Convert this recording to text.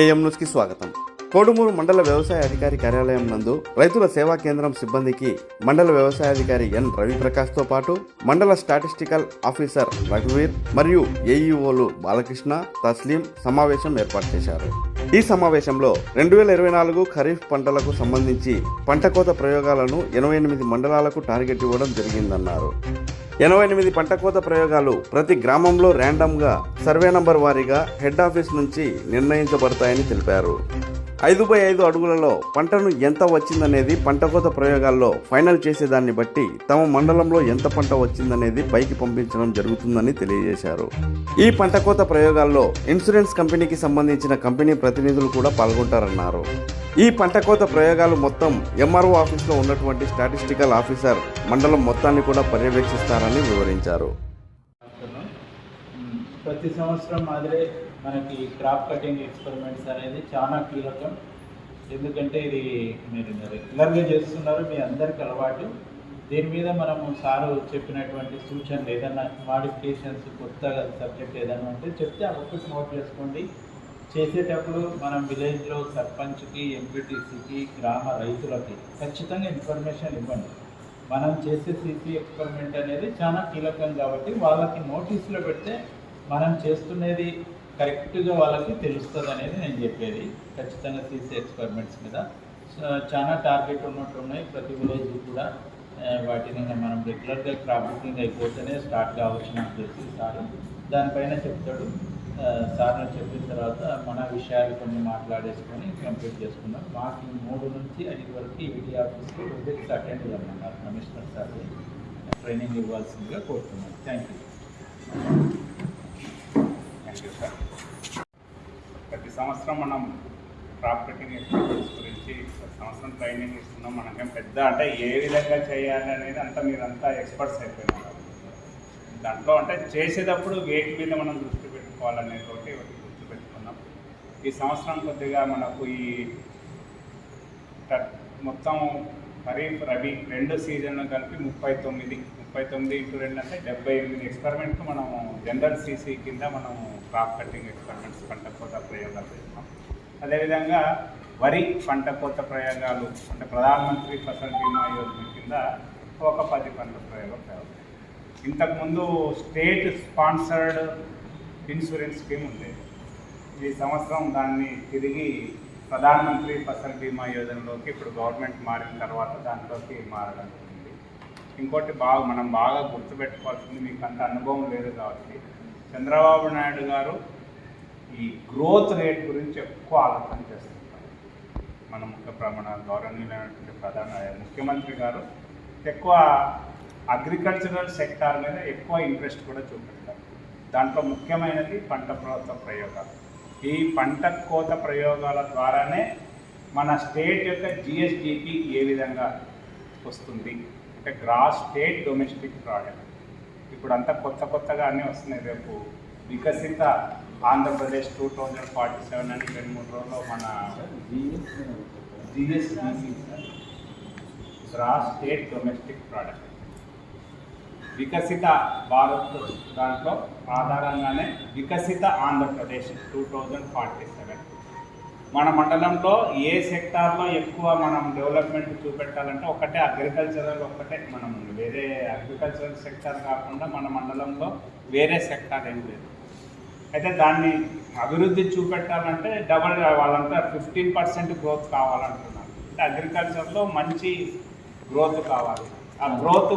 AM న్యూస్కి స్వాగతం. కోడుమూరు మండల వ్యవసాయ అధికారి కార్యాలయం నందు రైతుల సేవా కేంద్రం సిబ్బందికి మండల వ్యవసాయాధికారి ఎన్ రవిప్రకాష్తో పాటు మండల స్టాటిస్టికల్ ఆఫీసర్ రఘువీర్ మరియు ఏఈఓలు బాలకృష్ణ తస్లీం సమావేశం ఏర్పాటు చేశారు. ఈ సమావేశంలో రెండు వేల ఇరవై నాలుగు ఖరీఫ్ పంటలకు సంబంధించి పంట కోత ప్రయోగాలను ఎనభై ఎనిమిది మండలాలకు టార్గెట్ ఇవ్వడం జరిగిందన్నారు. ఎనభై ఎనిమిది పంట కోత ప్రయోగాలు ప్రతి గ్రామంలో ర్యాండమ్గా సర్వే నంబర్ వారీగా హెడ్ ఆఫీస్ నుంచి నిర్ణయించబడతాయని తెలిపారు. ఐదు బై ఐదు అడుగులలో పంటను ఎంత వచ్చిందనేది పంట కోత ప్రయోగాల్లో ఫైనల్ చేసేదాన్ని బట్టి తమ మండలంలో ఎంత పంట వచ్చిందనేది పైకి పంపించడం జరుగుతుందని తెలియజేశారు. ఈ పంట కోత ప్రయోగాల్లో ఇన్సూరెన్స్ కంపెనీకి సంబంధించిన కంపెనీ ప్రతినిధులు కూడా పాల్గొంటారన్నారు. ఈ పంట కోత ప్రయోగాలు మొత్తం ఎంఆర్ఓ ఆఫీస్లో ఉన్నటువంటి స్టాటిస్టికల్ ఆఫీసర్ మండలం మొత్తాన్ని కూడా పర్యవేక్షిస్తారని వివరించారు. ప్రతి సంవత్సరం మాదిరే మనకి క్రాప్ కటింగ్ ఎక్స్పెరిమెంట్స్ అనేది చాలా కీలకం. ఎందుకంటే ఇది మీరు రెగ్యులర్గా చేస్తున్నారు మీ అందరికి అలవాటు. దీని మీద మనము సారు చెప్పినటువంటి సూచనలు ఏదైనా మాడిఫికేషన్స్ కొత్తగా సబ్జెక్ట్ ఏదైనా ఉంటే చెప్తే ఆ ఒక్కటి నోట్ చేసుకోండి. చేసేటప్పుడు మనం విలేజ్లో సర్పంచ్కి ఎంపీటీసీకి గ్రామ రైతులకి ఖచ్చితంగా ఇన్ఫర్మేషన్ ఇవ్వండి. మనం చేసే సీసీ ఎక్స్పెరిమెంట్ అనేది చాలా కీలకం కాబట్టి వాళ్ళకి నోటీసులో పెడితే మనం చేస్తున్నది కరెక్ట్గా వాళ్ళకి తెలుస్తుంది అనేది నేను చెప్పేది. ఖచ్చితంగా సీసీ ఎక్స్పెరిమెంట్స్ మీద. చాలా టార్గెట్ ఉన్నట్టు ఉన్నాయి. ప్రతి విలేజ్ కూడా వాటిని మనం రెగ్యులర్గా క్రాప్ బుకింగ్ అయిపోతేనే స్టార్ట్ కావచ్చు నాకు తెలిసి సార్ దానిపైన చెప్తాడు. ఆ, సార్ని చెప్పిన తర్వాత మన విషయాలు కొన్ని మాట్లాడేసుకొని కంప్లీట్ చేసుకున్నాం మాకు మూడు నుంచి ఐదు వరకు ఈడీ ఆఫీస్కి విజిట్స్ అటెండ్ ఇవ్వమన్నారు కమిషనర్ సార్ ట్రైనింగ్ ఇవ్వాల్సిందిగా కోరుతున్నాను. Thank you. Thank you sir. ప్రతి సంవత్సరం మనం క్రాప్ కటింగ్ ఎక్స్పీరియన్స్ గురించి ప్రతి సంవత్సరం ట్రైనింగ్ ఇస్తున్నాం. మనకేం పెద్ద అంటే ఏ విధంగా చేయాలి అనేది అంతా మీరంతా ఎక్స్పర్ట్స్ అయిపోయినారు. దాంట్లో అంటే చేసేటప్పుడు వేటి మీద మనం దృష్టి పెట్టుకోవాలనేటువంటి ఒకటి గుర్తుపెట్టుకున్నాం. పెట్టుకున్నాం ఈ సంవత్సరం కొద్దిగా మనకు ఈ మొత్తం ఖరీఫ్ రబీ రెండు సీజన్లు కలిపి ముప్పై తొమ్మిది ముప్పై తొమ్మిది ఇంటూ రెండు అంటే డెబ్బై ఎనిమిది ఎక్స్పెరిమెంట్ మనము జనరల్ సీసీ కింద మనము క్రాప్ కటింగ్ ఎక్స్పెరిమెంట్స్ పంట కోత ప్రయోగాలు చేస్తాం. అదేవిధంగా వరి పంట కోత ప్రయోగాలు అంటే ప్రధానమంత్రి ఫసల్ బీమా యోజన కింద ఒక పది పంట ప్రయోగాలు ప్రయోగాలు ఇంతకుముందు స్టేట్ స్పాన్సర్డ్ ఇన్సూరెన్స్ స్కీమ్ ఉంది. ఈ సంవత్సరం దాన్ని తిరిగి ప్రధానమంత్రి ఫసల్ బీమా యోజనలోకి ఇప్పుడు గవర్నమెంట్ మారిన తర్వాత దాంట్లోకి మారడం జరిగింది. ఇంకోటి బాగా మనం బాగా గుర్తుపెట్టుకోవాల్సింది మీకు అంత అనుభవం లేదు కాబట్టి చంద్రబాబు నాయుడు గారు ఈ గ్రోత్ రేట్ గురించి ఎక్కువ ఆలోచన చేస్తుంటారు. మన ముఖ్య ప్రమాణ మన గౌరవనీయులైనటువంటి ప్రధాన ముఖ్యమంత్రి గారు ఎక్కువ అగ్రికల్చరల్ సెక్టార్ మీద ఎక్కువ ఇంట్రెస్ట్ కూడా చూపెడతారు దాంట్లో ముఖ్యమైనది పంట కోత ప్రయోగాలు. ఈ పంట కోత ప్రయోగాల ద్వారానే మన స్టేట్ యొక్క జిఎస్డిపి ఏ విధంగా వస్తుంది? అంటే గ్రాస్ స్టేట్ డొమెస్టిక్ ప్రోడక్ట్ ఇప్పుడు అంతా కొత్త కొత్తగా అన్నీ వస్తున్నాయి రేపు. Viksit Andhra Pradesh two thousand forty seven అని రెండు మూడు రోజుల్లో మన GSDP gross state domestic product Viksit Bharat దాంట్లో ఆధారంగానే Viksit Andhra Pradesh two thousand forty seven. మన మండలంలో ఏ సెక్టార్లో ఎక్కువ మనం డెవలప్మెంట్ చూపెట్టాలంటే ఒకటే అగ్రికల్చరల్ ఒక్కటే మనం వేరే అగ్రికల్చరల్ సెక్టార్ కాకుండా మన మండలంలో వేరే సెక్టార్ ఏం లేదు. అయితే దాన్ని అభివృద్ధి చూపెట్టాలంటే డబల్ వాళ్ళంతా ఫిఫ్టీన్ పర్సెంట్ గ్రోత్ కావాలంటున్నారు. అంటే అగ్రికల్చర్లో మంచి గ్రోత్ కావాలి. ఆ గ్రోత్